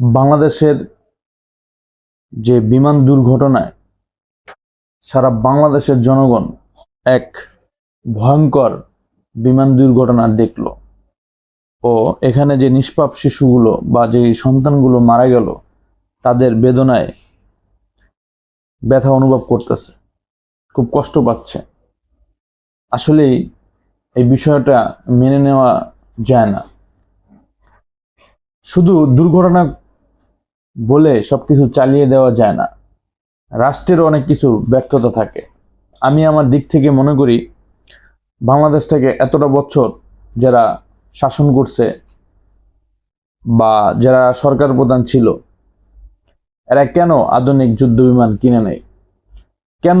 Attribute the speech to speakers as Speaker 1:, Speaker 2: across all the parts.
Speaker 1: বাংলাদেশের যে বিমান দুর্ঘটনায় সারা বাংলাদেশের জনগণ এক ভয়ঙ্কর বিমান দুর্ঘটনা দেখল। ও এখানে যে নিষ্পাপ শিশুগুলো বা যে সন্তানগুলো মারা গেল, তাদের বেদনায় ব্যথা অনুভব করতেছে। খুব কষ্ট পাচ্ছে। আসলেই এই বিষয়টা মেনে নেওয়া যায় না। শুধু দুর্ঘটনা বলে সবকিছু চালিয়ে দেওয়া যায় না। রাষ্ট্রের অনেক কিছু ব্যর্থতা থাকে। আমি আমার দিক থেকে মনে করি বাংলাদেশটাকে এতটা বছর যারা শাসন করছে বা যারা সরকার প্রধান ছিল, এরা কেন আধুনিক যুদ্ধ বিমান কিনে নেয়? কেন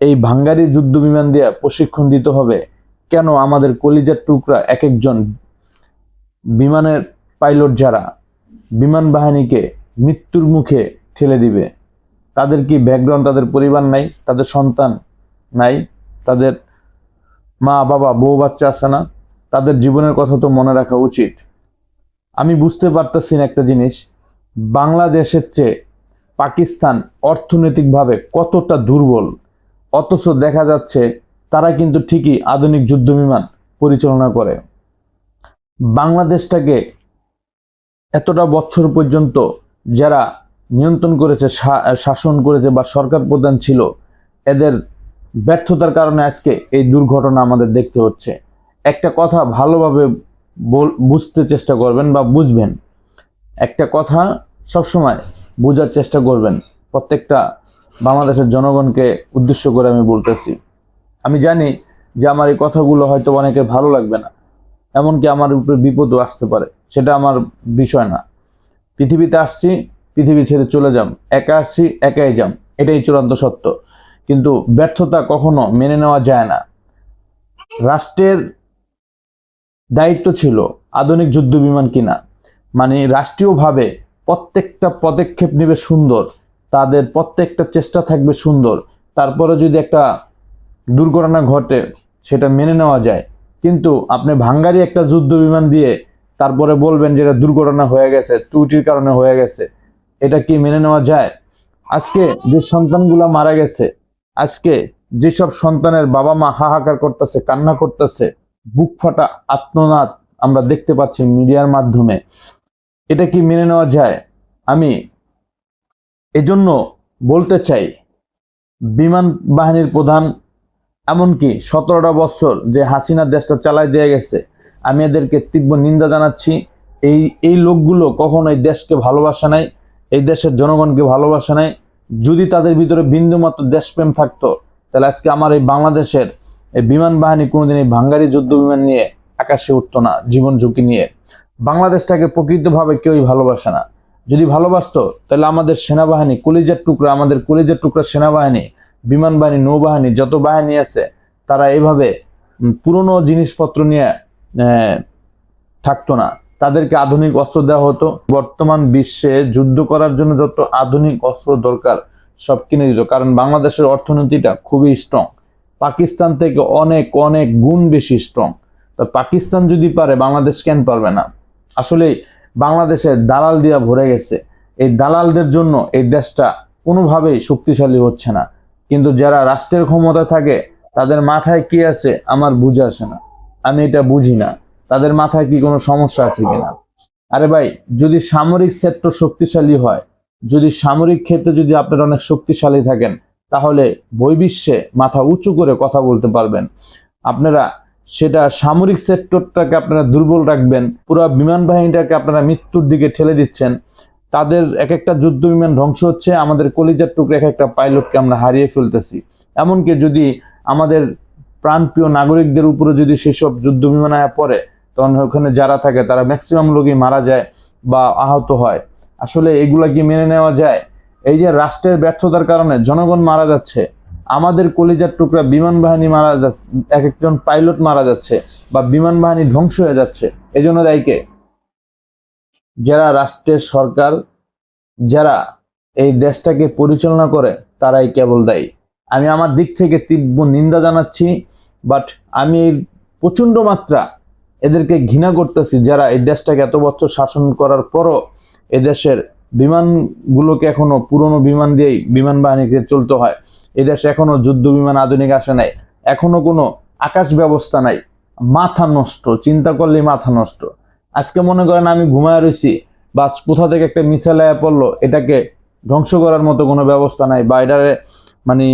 Speaker 1: এই ভাঙ্গারি যুদ্ধ বিমান দিয়ে প্রশিক্ষণ দিতে হবে? কেন আমাদের কলিজার টুকরা এক একজন বিমানের পাইলট যারা বিমান বাহিনীকে মৃত্যুর মুখে ঠেলে দিবে। তাদের কি ব্যাকগ্রাউন্ড তাদের পরিবার নাই? তাদের সন্তান নাই? তাদের মা, বাবা, বউ, বাচ্চা আছে না? তাদের জীবনের কথা তো মনে রাখা উচিত। আমি বুঝতে পারতেছি না একটা জিনিস। বাংলাদেশের চেয়ে পাকিস্তান অর্থনৈতিকভাবে কতটা দুর্বল, অথচ দেখা যাচ্ছে তারা কিন্তু ঠিকই আধুনিক যুদ্ধ বিমান পরিচালনা করে। বাংলাদেশটাকে এতটা বছর পর্যন্ত যারা নিয়ন্ত্রণ করেছে শাসন করেছে বা সরকার প্রধান ছিল, এদের ব্যর্থতার কারণে আজকে এই দুর্ঘটনা আমাদের দেখতে হচ্ছে। একটা কথা ভালোভাবে বুঝতে চেষ্টা করবেন বা বুঝবেন। একটা কথা সবসময় বোঝার চেষ্টা করবেন। প্রত্যেকটা বাংলাদেশের জনগণকে উদ্দেশ্য করে আমি বলতেছি। আমি জানি যে আমার এই কথাগুলো হয়তো অনেকে ভালো লাগবে না, এমনকি আমার উপরে বিপদও আসতে পারে, সেটা আমার বিষয় না। পৃথিবীতে আসছি, পৃথিবী ছেড়ে চলে যাম। একা আসছি, একাই যাম। এটাই চূড়ান্ত সত্য। কিন্তু ব্যর্থতা কখনো মেনে নেওয়া যায় না। রাষ্ট্রের দায়িত্ব ছিল আধুনিক যুদ্ধ বিমান কিনা। মানে রাষ্ট্রীয়ভাবে প্রত্যেকটা পদক্ষেপ নেবে সুন্দর, তাদের প্রত্যেকটা চেষ্টা থাকবে সুন্দর। তারপরে যদি একটা দুর্ঘটনা ঘটে, সেটা মেনে নেওয়া যায়। কিন্তু আপনি ভাঙ্গারি একটা যুদ্ধ বিমান দিয়ে তারপরে বলবেন যে এটা দুর্ঘটনা হয়ে গেছে, ত্রুটির কারণে হয়ে গেছে, এটা কি মেনে নেওয়া যায়? আজকে যে সন্তানগুলা মারা গেছে, আজকে যেসব সন্তানের বাবা মা হাহাকার করতেছে, কান্না করতেছে, বুক ফাটা আত্মনাদ আমরা দেখতে পাচ্ছি মিডিয়ার মাধ্যমে, এটা কি মেনে নেওয়া যায়? আমি এজন্য বলতে চাই, বিমান বাহিনীর প্রধান, এমনকি সতেরোটা বছর যে হাসিনা দেশটা চালাই দিয়ে গেছে আমি এদেরকে তীব্র নিন্দা জানাচ্ছি। এই এই লোকগুলো কখনো এই দেশকে ভালোবাসা নাই, এই দেশের জনগণকে ভালোবাসা নাই। যদি তাদের ভিতরে বিন্দুমাত্র দেশপ্রেম থাকতো, তাহলে আজকে আমার এই বাংলাদেশের এই বিমান বাহিনী কোনোদিন এই ভাঙ্গারি যুদ্ধ বিমান নিয়ে আকাশে উঠতো না, জীবন ঝুঁকি নিয়ে। বাংলাদেশটাকে প্রকৃতভাবে কেউই ভালোবাসে না। যদি ভালোবাসতো, তাহলে আমাদের সেনাবাহিনী, কলিজার টুকরা, আমাদের কলিজার টুকরা সেনাবাহিনী, বিমান বাহিনী, নৌবাহিনী, যত বাহিনী আছে, তারা এভাবে পুরনো জিনিসপত্র নিয়ে থাকতো না। তাদেরকে আধুনিক অস্ত্র দেওয়া হতো। বর্তমান বিশ্বে যুদ্ধ করার জন্য যত আধুনিক অস্ত্র দরকার, সব কিনে দিত। কারণ বাংলাদেশের অর্থনীতিটা খুবই স্ট্রং পাকিস্তান থেকে অনেক অনেক গুণ বেশি স্ট্রং তো পাকিস্তান যদি পারে, বাংলাদেশ কেন পারবে না? আসলে বাংলাদেশে দালাল দিয়া ভরে গেছে। এই দালালদের জন্য এই দেশটা কোনোভাবেই শক্তিশালী হচ্ছে না। কিন্তু যারা রাষ্ট্রের ক্ষমতায় থাকে, তাদের মাথায় কি আছে? আমার বুঝে আসে না। আমি এটা বুঝি না। তাদের মাথায় কি কোনো সমস্যা আছে কিনা? আরে ভাই, যদি সামরিক ক্ষেত্র শক্তিশালী হয়, যদি সামরিক ক্ষেত্রে যদি আপনারা অনেক শক্তিশালী থাকেন, তাহলে বৈবিশ্বে মাথা উঁচু করে কথা বলতে পারবেন। আপনারা সেটা সামরিক সেক্টরটাকে আপনারা দুর্বল রাখবেন, পুরো বিমান বাহিনীটাকে আপনারা মৃত্যুর দিকে ঠেলে দিচ্ছেন। তাদের এক একটা যুদ্ধ বিমান ধ্বংস হচ্ছে, আমাদের কলিজার টুকরে এক একটা পাইলটকে আমরা হারিয়ে ফেলতেছি। এমনকি যদি আমাদের প্রাণপ্রিয় নাগরিকদের উপরে যদি সেসব যুদ্ধ বিমানায় পড়ে, তখন ওখানে যারা থাকে, তারা ম্যাক্সিমাম লোকই মারা যায় বা আহত হয়। আসলে এগুলা কি মেনে নেওয়া যায়? এই যে রাষ্ট্রের ব্যর্থতার কারণে জনগণ মারা যাচ্ছে, আমাদের কলিজার টুকরা বিমান বাহিনী মারা যাচ্ছে এক একজন পাইলট মারা যাচ্ছে বা বিমান বাহিনী ধ্বংস হয়ে যাচ্ছে এই জন্য দায়ী কে? যারা রাষ্ট্রের সরকার, যারা এই দেশটাকে পরিচালনা করে, তারাই কেবল দায়ী। আমি আমার দিক থেকে তীব্র নিন্দা জানাচ্ছি বাট আমি প্রচণ্ড মাত্রা এদেরকে ঘৃণা করতেছি যারা এই দেশটাকে এত বছর শাসন করার পরও এদেশের বিমানগুলোকে এখনও পুরনো বিমান দিয়েই বিমান বাহিনীকে চলতে হয়। এদেশে এখনও যুদ্ধ বিমান আধুনিক আসে নাই। এখনও কোনো আকাশ ব্যবস্থা নাই। মাথা নষ্ট, চিন্তা করলেই মাথা নষ্ট। আজকে মনে করেন আমি ঘুমায় রয়েছি বা কোথা থেকে একটা মিসাইল আয়া পড়ল, এটাকে ধ্বংস করার মতো কোনো ব্যবস্থা নাই। বা এটারে মানে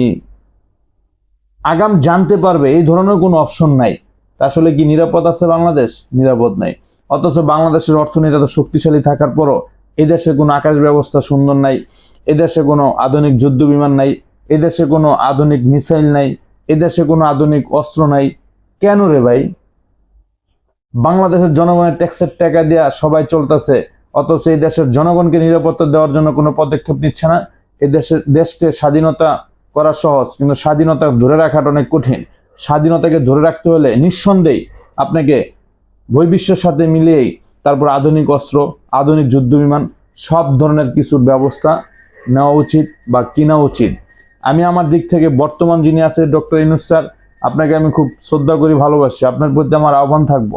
Speaker 1: আগাম জানতে পারবে, এই ধরনের কোনো অপশন নাই। আসলে কি নিরাপদ আছে বাংলাদেশ? নিরাপদ নাই। অথচ বাংলাদেশের অর্থনীতি এত শক্তিশালী থাকার পরও এদেশে কোনো আকাশ ব্যবস্থা সুন্দর নাই, এদেশে কোনো আধুনিক যুদ্ধ বিমান নাই, এদেশে কোনো আধুনিক মিসাইল নাই, এদেশে কোনো আধুনিক অস্ত্র নাই। কেন রে ভাই? বাংলাদেশের জনগণের ট্যাক্সের টাকা দেওয়া সবাই চলতেছে, অথচ এই দেশের জনগণকে নিরাপত্তা দেওয়ার জন্য কোনো পদক্ষেপ নিচ্ছে না। এই দেশের দেশকে স্বাধীনতা করা সহজ, কিন্তু স্বাধীনতা ধরে রাখাটা অনেক কঠিন। স্বাধীনতাকে ধরে রাখতে হলে নিঃসন্দেহে আপনাকে বৈবিশ্বের সাথে মিলিয়েই তারপর আধুনিক অস্ত্র, আধুনিক যুদ্ধ বিমান সব ধরনের কিছুর ব্যবস্থা নেওয়া উচিত বা কিনা উচিত। আমি আমার দিক থেকে বর্তমান যিনি আছে ডক্টর ইনুস স্যার, আপনাকে আমি খুব শ্রদ্ধা করি, ভালোবাসি। আপনার প্রতি আমার আহ্বান থাকব।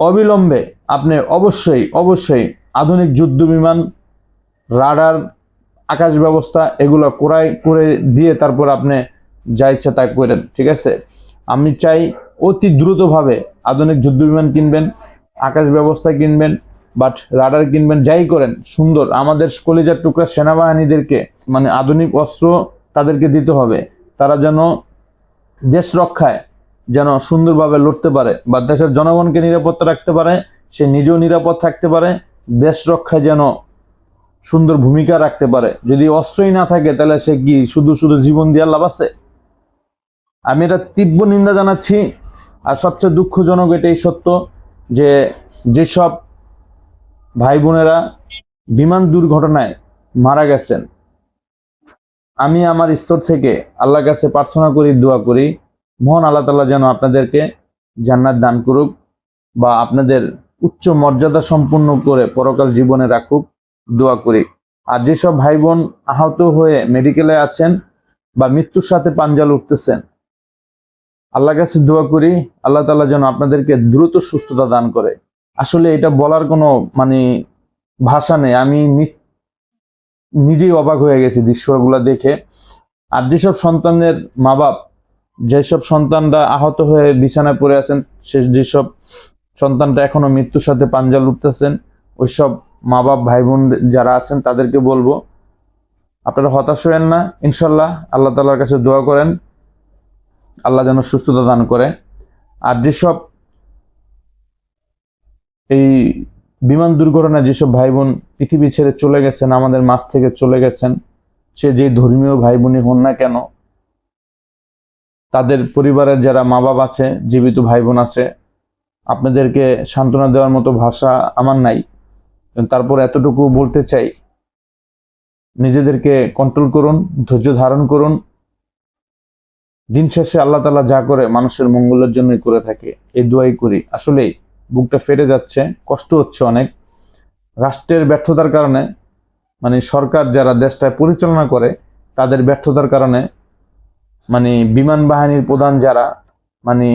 Speaker 1: অবিলম্বে আপনি অবশ্যই অবশ্যই আধুনিক যুদ্ধ বিমান রাডার আকাশ ব্যবস্থা এগুলো ক্রয় করে দিয়ে তারপর আপনি যা ইচ্ছা তাই করেন, ঠিক আছে? আমি চাই অতি দ্রুতভাবে আধুনিক যুদ্ধ বিমান কিনবেন, আকাশ ব্যবস্থা কিনবেন, বাট রাডার কিনবেন, যাই করেন, সুন্দর। আমাদের কলিজার টুকরা সেনাবাহিনীদেরকে মানে আধুনিক অস্ত্র তাদেরকে দিতে হবে। তারা যেন দেশ রক্ষায়, যেন সুন্দরভাবে লড়তে পারে বা দেশের জনগণকে নিরাপত্তা রাখতে পারে, সে নিজেও নিরাপদ থাকতে পারে, দেশ রক্ষায় যেন সুন্দর ভূমিকা রাখতে পারে। যদি অস্ত্রই না থাকে, তাহলে সে কি শুধু শুধু জীবন দেওয়ার লাভ আছে আমি এটা তীব্র নিন্দা জানাচ্ছি, আর সবচেয়ে দুঃখজনক এটাই সত্য যে যেসব ভাই বোনেরা বিমান দুর্ঘটনায় মারা গেছেন, আমি আমার স্তর থেকে আল্লাহর কাছে প্রার্থনা করি, দোয়া করি, মহান আল্লাহ তাআলা যেন আপনাদেরকে জান্নাত দান করুক বা আপনাদের উচ্চ মর্যাদা সম্পন্ন করে পরকাল জীবনে রাখুক। দোয়া করি। আর যেসব ভাই বোন আহত হয়ে মেডিকেলে আছেন বা মৃত্যুর সাথে পাঞ্জাল উঠতেছেন আল্লাহর কাছে দোয়া করি, আল্লাহ তালা যেন আপনাদেরকে দ্রুত সুস্থতা দান করে। আসলে এটা বলার কোনো মানে ভাষা নেই। আমি নিজেই অবাক হয়ে গেছি দৃশ্যগুলো দেখে। আর যেসব সন্তানের মা বাপ যেসব সন্তানরা আহত হয়ে বিছানায় পড়ে আছেন, সে, যেসব সন্তানটা এখনও মৃত্যুর সাথে পাঞ্জাল উঠতেছেন ওইসব মা বাপ ভাই বোন যারা আছেন, তাদেরকে বলব, আপনারা হতাশ হয়েন না, ইনশাল্লাহ আল্লাহ তালার কাছে দোয়া করেন, আল্লাহ যেন সুস্থতা দান করে। আর যেসব এই বিমান দুর্ঘটনায় যেসব ভাই বোন পৃথিবী ছেড়ে চলে গেছেন, আমাদের মাছ থেকে চলে গেছেন, সে যে ধর্মীয় ভাই বোনই হন না কেন, তাদের পরিবারের যারা মা বাবা আছে, জীবিত ভাই বোন আছে, আপনাদেরকে সান্ত্বনা দেওয়ার মতো ভাষা আমার নাই। তারপর এতটুকু বলতে চাই, নিজেদেরকে কন্ট্রোল করুন, ধৈর্য ধারণ করুন। দিন শেষে আল্লাহ তালা যা করে মানুষের মঙ্গলের জন্যই করে থাকে, এই দোয়াই করি। আসলেই বুকটা ফেটে যাচ্ছে, কষ্ট হচ্ছে অনেক। রাষ্ট্রের ব্যর্থতার কারণে মানে সরকার যারা দেশটা পরিচালনা করে, তাদের ব্যর্থতার কারণে মানে বিমান বাহিনীর প্রধান যারা মানে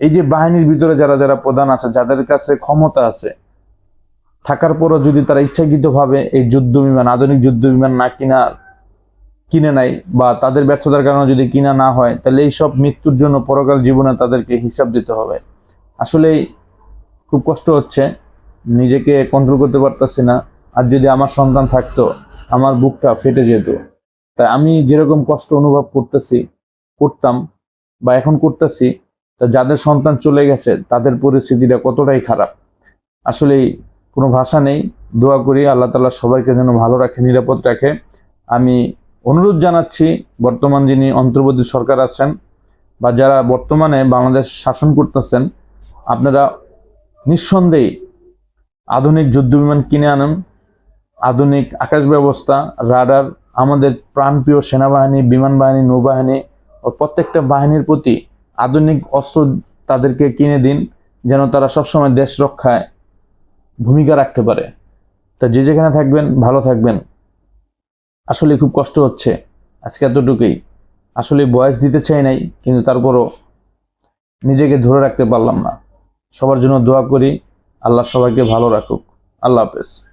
Speaker 1: এই যে বাহিনীর ভিতরে যারা যারা প্রধান আছে, যাদের কাছে ক্ষমতা আছে থাকার পরও যদি তারা ইচ্ছাকৃতভাবে এই যুদ্ধ বিমান, আধুনিক যুদ্ধ বিমান না কিনা, কিনে নেয় বা তাদের ব্যর্থতার কারণে যদি কিনা না হয়, তাহলে এই সব মৃত্যুর জন্য পরকাল জীবনে তাদেরকে হিসাব দিতে হবে। আসলেই খুব কষ্ট হচ্ছে, নিজেকে কন্ট্রোল করতে পারতাছি না। আর যদি আমার সন্তান থাকতো, আমার বুকটা ফেটে যেত। তাই আমি যেরকম কষ্ট অনুভব করতেছি, করতাম বা এখন করতেছি, তা যাদের সন্তান চলে গেছে, তাদের পরিস্থিতিটা কতটাই খারাপ। আসলেই কোনো ভাষা নেই, দোয়া করি আল্লাহ তালা সবাইকে যেন ভালো রাখে, নিরাপদ রাখে। আমি অনুরোধ জানাচ্ছি, বর্তমান যিনি অন্তর্বর্তী সরকার আছেন বা যারা বর্তমানে বাংলাদেশ শাসন করতেছেন, আপনারা নিঃসন্দেহে আধুনিক যুদ্ধ বিমান কিনে আনুন। আধুনিক আকাশ ব্যবস্থা, রাডার, আমাদের প্রাণপ্রিয় সেনাবাহিনী বিমান বাহিনী নৌবাহিনী ও প্রত্যেকটা বাহিনীর প্রতি আধুনিক অস্ত্র তাদেরকে কিনে দিন, যেন তারা সবসময় দেশ রক্ষায়। ভূমিকা রাখতে পারে। তা যে যেখানে থাকবেন, ভালো থাকবেন। আসলে খুব কষ্ট হচ্ছে আজকে এতটুকুই। আসলে বয়স দিতে চাই নাই, কিন্তু তারপরও নিজেকে ধরে রাখতে পারলাম না। সবার জন্য দোয়া করি, আল্লাহ সবাইকে ভালো রাখুক। আল্লাহ হাফেজ।